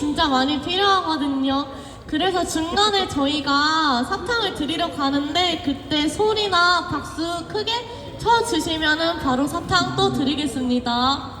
진짜 많이 필요하거든요. 그래서 중간에 저희가 사탕을 드리러 가는데 그때 소리나 박수 크게 쳐주시면은 바로 사탕 또 드리겠습니다.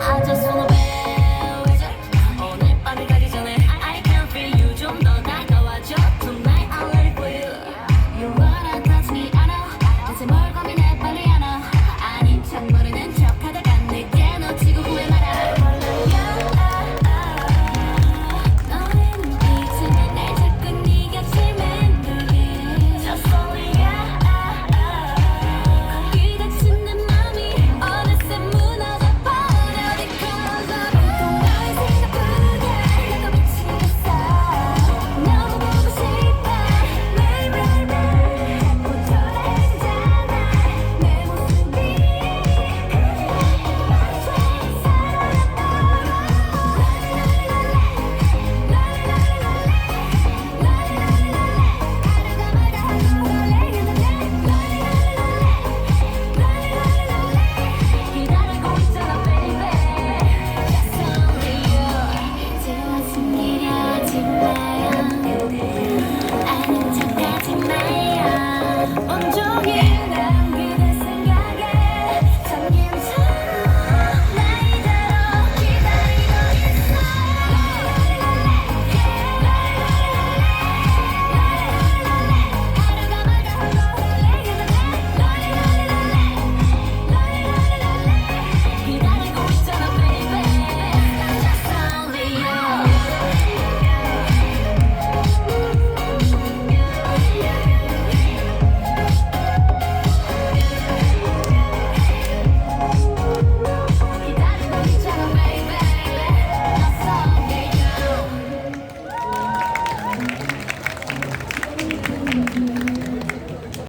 아저씨는